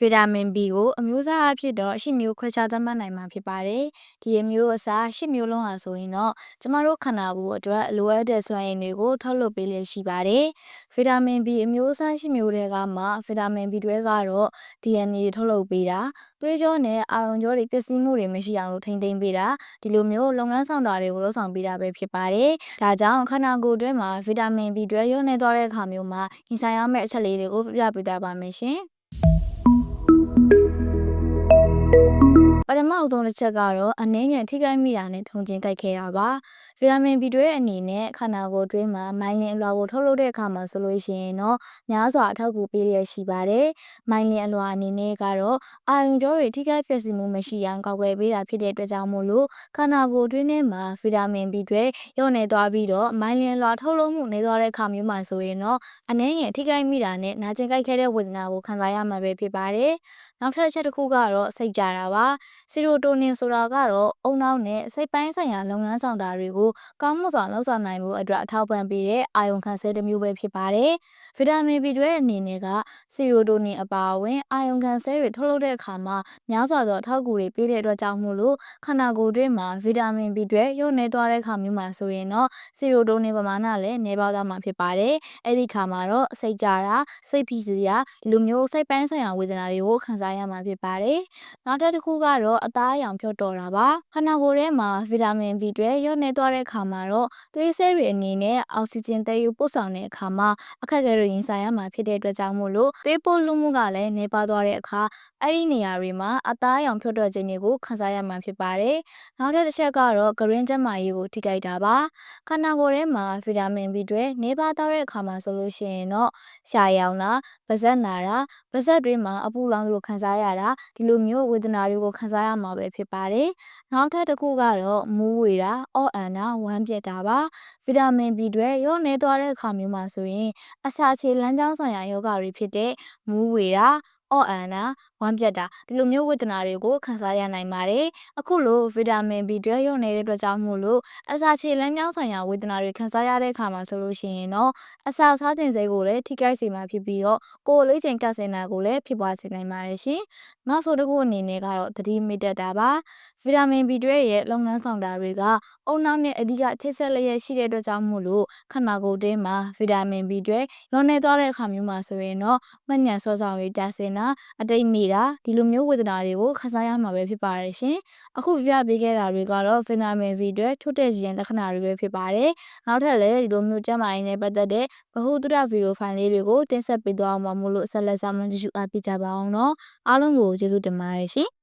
ဗီတာမင် B ကိုအမျိုးအစားအဖြစ်တော့၈မျိုးခွဲခြားသတ်မှတ်နိုင်မှာဖြစ်ပါတယ်။ဒီအမျိုးအစား၈မျိုးလုံးဟာဆိုရင်တော့ကျမတို့ခန္ဓာကိုယ်အတွက်လိုအပ်တဲ့စွမ်းရည်တွေကိုထုတ်လုပ်ပေးလျက်ရှိပါတယ်။ဗီတာမင် B အမျိုးအစား၈မျိုးတွေကမှဗီတာမင် B တွေကတော့ DNA တွေထုတ်လုပ်ပေးတာ၊သွေးကြောနဲ့အာရုံကြောတွေပျက်စီးမှုတွေမရှိအောင်လို့ထိန်းသိမ်းပေးတာဒီလိုမျိုးလုပ်ငန်းဆောင်တာတွေကိုလုပ်ဆောင်ပေးတာပဲဖြစ်ပါတယ်။ဒါကြောင့်ခန္ဓာကိုယ်အတွင်းမှာဗီတာမင် B တွေရုံနေသွားတဲ့အခါမျိုးမှာရင်ဆိုင်ရမယ့်အချက်လေးတွေကိုပြပြပေးသွားပါမယ်ရှင်။ ပထမအဆုံးတစ်ချက်ကတော့အနှင်းငယ်ထိခိုက်မိတာနဲ့ထုံချင်းကြိုက်ခဲတာပါဗီတာမင် B တွေအနေနဲ့ခန္ဓာကိုယ်အတွင်းမှာမိုင်လင်အလွှာကိုထုတ်လုပ်တဲ့အခါမှာဆိုလို့ရှိရင်တော့များစွာအထောက်အကူပေးရရှိပါတယ်မိုင်လင်အလွှာအနေနဲ့ကတော့အာရုံကြောတွေထိခိုက်ပျက်စီးမှုမရှိအောင်ကာကွယ်ပေးတာဖြစ်တဲ့အတွက်ကြောင့်မို့လို့ခန္ဓာကိုယ်အတွင်းထဲမှာဗီတာမင် B တွေညှို့နေသွားပြီးတော့မိုင်လင်အလွှာထုတ်လုပ်မှုနေသွားတဲ့အခါမျိုးမှာဆိုရင်တော့အနှင်းငယ်ထိခိုက်မိတာနဲ့နာကျင်ကြိုက်ခဲတဲ့ဝေဒနာကိုခံစားရမှာပဲဖြစ်ပါတယ်နောက်ထပ်အချက်တစ်ခုကတော့စိတ်ကြတာပါ ဆီရိုတိုနင်ဆိုတာကတော့အုံနောက်နဲ့စိတ်ပိုင်းဆိုင်ရာလုပ်ငန်းဆောင်တာတွေကိုကောင်းမွန်စွာလှုပ်ဆောင်နိုင်မှုအတွက်အထောက်ပံ့ပေးတဲ့အာယုံခံဆဲတစ်မျိုးပဲဖြစ်ပါတယ်။ဗီတာမင် B တွေအနေနဲ့ကဆီရိုတိုနင်အပါအဝင်အာယုံခံဆဲတွေထုတ်လုပ်တဲ့အခါမှာများစွာသောအထောက်အကူတွေပေးတဲ့အတွက်ကြောင့်မို့လို့ခန္ဓာကိုယ်တွင်းမှာဗီတာမင် B တွေရုပ်နေသွားတဲ့အခါမျိုးမှာဆိုရင်တော့ဆီရိုတိုနင်ပမာဏလည်းနှဲပါသွားမှာဖြစ်ပါတယ်။အဲ့ဒီခါမှာတော့စိတ်ကြတာစိတ်ဖိစီးတာဒီလိုမျိုးစိတ်ပိုင်းဆိုင်ရာဝေဒနာတွေကိုခံစားရမှာဖြစ်ပါတယ်။နောက်တစ်ခုကတော့အသားအရောင်ဖြော့တော်တာပါခန္ဓာကိုယ်ထဲမှာဗီတာမင် B တွေရော့နေသွားတဲ့အခါမှာတော့သွေးဆဲတွေအနေနဲ့အောက်ဆီဂျင်သယ်ယူပို့ဆောင်တဲ့အခါမှာအခက်အခဲတွေရင်ဆိုင်ရမှာဖြစ်တဲ့အတွက်ကြောင့်မို့လို့သွေးပို့လူမှုကလည်းနေပါသွားတဲ့အခါအဲ့ဒီနေရာတွေမှာအသားအရောင်ဖြော့တော်ခြင်းတွေကိုခံစားရမှာဖြစ်ပါတယ်နောက်တစ်ချက်ကတော့ဂရင်းကျန်းမာရေးကိုထိခိုက်တာပါခန္ဓာကိုယ်ထဲမှာဗီတာမင် B တွေနေပါသွားတဲ့အခါမှာဆိုလို့ရှိရင်တော့ရှာရောင်တာပါးစပ်နာတာပါးစပ်တွေမှာအပူလောင်လို့ခံစားရတာဒီလိုမျိုးဝေဒနာတွေကိုခံစားရမှာပဲဖြစ်ပါတယ်။နောက်ထပ်တစ်ခုကတော့မူးဝေတာအော့အန်တာဝမ်းပြက်တာပါ။ဗီတာမင် B တွေရောနေသွားတဲ့အခါမျိုးမှာဆိုရင်အစာချေလမ်းကြောင်းဆိုင်ရာယောဂတွေဖြစ်တဲ့မူးဝေတာ အော့အန်တာဝမ်းပြတ်တာဒီလိုမျိုးဝေဒနာတွေကိုခံစားရနိုင်ပါတယ်အခုလိုဗီတာမင် B တွေရုံနေတဲ့အတွက်ကြောင့်မို့လို့အစာချေလမ်းကြောင်းဆိုင်ရာဝေဒနာတွေခံစားရတဲ့အခါမှာဆိုလို့ရှိရင်တော့အစာစားတင်စိတ်ကိုလည်းထိခိုက်စေမှာဖြစ်ပြီးတော့ကိုယ်လေးချိန်ကဆင်တာကိုလည်းဖြစ်ပွားစေနိုင်ပါတယ်ရှင်နောက်ဆိုတစ်ခုအနေနဲ့ကတော့သတိမိတတ်တာပါဗီတာမင် B တွေရဲ့လုပ်ငန်းဆောင်တာတွေကအုံနောက်နဲ့အဓိကချိတ်ဆက်လျက်ရှိတဲ့အတွက်ကြောင့်မို့လို့ခန္ဓာကိုယ်တွင်းမှာဗီတာမင် B တွေရုံနေသွားတဲ့အခါမျိုးမှာဆိုရင်တော့မှတ်ဉာဏ်စောဆောင်ရေးတာစင်တာအတိတ်နေတာဒီလိုမျိုးဝေဒနာတွေကိုခံစားရမှာပဲဖြစ်ပါတယ်ရှင်အခုပြပေးခဲ့တာတွေကတော့ဗီတာမင် B တွေထုတ်တဲ့ရင်လက္ခဏာတွေပဲဖြစ်ပါတယ်နောက်ထပ်လည်းဒီလိုမျိုးကျန်းမာရေးနဲ့ပတ်သက်တဲ့ဗဟုသုတဗီဒီယိုဖိုင်လေးတွေကိုတင်ဆက်ပေးသွားအောင်ပါမို့လို့ဆက်လက်ဆောင်ကြည့်ရှုအားပေးကြပါအောင်နော်အားလုံးကိုကျေးဇူးတင်ပါတယ်ရှင်